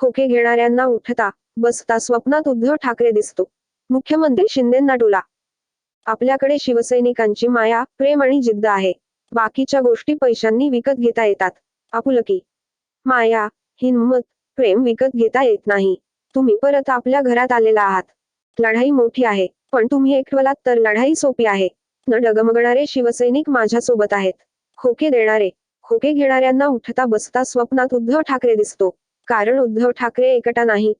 खोके घेणाऱ्यांना उठता बसता स्वप्नात उद्धव ठाकरे दिसतो. मुख्यमंत्री शिंदेंना टोला आपल्याकडे शिवसैनिकांची माया प्रेम आणि जिद्द आहे. बाकीच्या गोष्टी पैशांनी विकत घेता येतात. आपुलकी. माया हिंमत प्रेम विकत घेता येत नाही. तुम्ही परत आपल्या घरात आलेला आहात. लढाई मोठी आहे पण तुम्ही एकटवलात तर लढाई सोपी आहे. न डगमगणारे शिवसैनिक माझ्या सोबत आहेत. खोके देणारे खोके घेणाऱ्यांना उठता बसता स्वप्नात उद्धव ठाकरे दिसतो. कारण उद्धव ठाकरे एकटा नाही.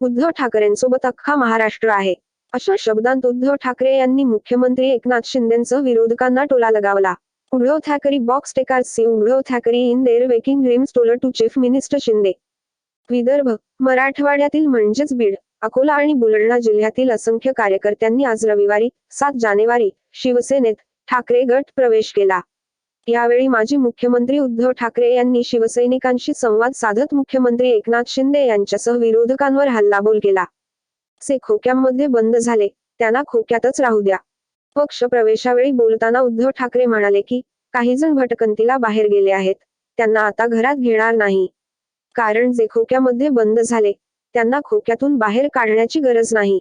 उद्धव ठाकरेंसोबत अख्खा महाराष्ट्र आहे. अशा शब्दांत उद्धव ठाकरे यांनी मुख्यमंत्री एकनाथ शिंदेंसह विरोधकांना टोला लगावला. उद्धव ठाकरे बॉक्स टेकार्स Uddhav Thackeray in their waking dreams टोलर to chief minister Shinde Vidarbha मराठवाड्यातील म्हणजेच बीड अकोला आणि बुलढाणा जिल्ह्यातील असंख्य कार्यकर्त्यांनी आज रविवारी सात जानेवारी शिवसेनेत ठाकरे गट प्रवेश केला. यावेळी माजी मुख्यमंत्री उद्धव ठाकरे यांनी शिवसैनिकांशी संवाद साधत मुख्यमंत्री एकनाथ शिंदे यांच्यासह विरोधकांवर हल्लाबोल केला. से खोक्यांमध्ये बंद झाले त्यांना खोक्यातच राहू द्या. पक्ष प्रवेशावेळी बोलताना उद्धव ठाकरे म्हणाले की काही जण भटकंतीला बाहेर गेले आहेत त्यांना आता घरात घेणार नाही. कारण जे खोक्यामध्ये बंद झाले त्यांना खोक्यातून बाहेर काढण्याची गरज नाही.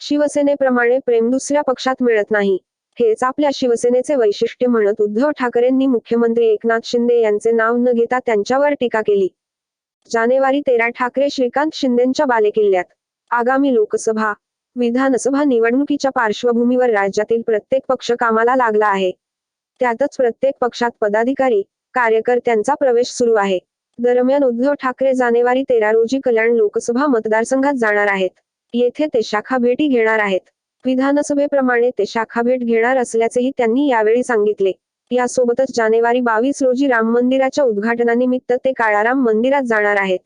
शिवसेनेप्रमाणे प्रेम दुसऱ्या पक्षात मिळत नाही. हेच आपल्या शिवसेनेचे वैशिष्ट्य म्हणत उद्धव ठाकरेंनी मुख्यमंत्री एकनाथ शिंदे यांचे नाव न घेता त्यांच्यावर टीका केली. जानेवारी तेरा ठाकरे श्रीकांत शिंदेंच्या बालेकिल्ल्यात. आगामी लोकसभा विधानसभा निवडणुकीच्या पार्श्वभूमीवर राज्यातील प्रत्येक पक्ष कामाला लागला आहे. त्यातच प्रत्येक पक्षात पदाधिकारी कार्यकर्त्यांचा प्रवेश सुरू आहे. दरम्यान उद्धव ठाकरे जानेवारी तेरा रोजी कल्याण लोकसभा मतदारसंघात जाणार आहेत. येथे ते शाखा भेटी घेणार आहेत. विधानसभेप्रमाणे ते शाखा भेट घेणार असल्याचेही त्यांनी यावेळी सांगितले. यासोबतच जानेवारी बावीस रोजी राम मंदिराच्या उद्घाटनानिमित्त ते काळाराम मंदिरात जाणार आहेत.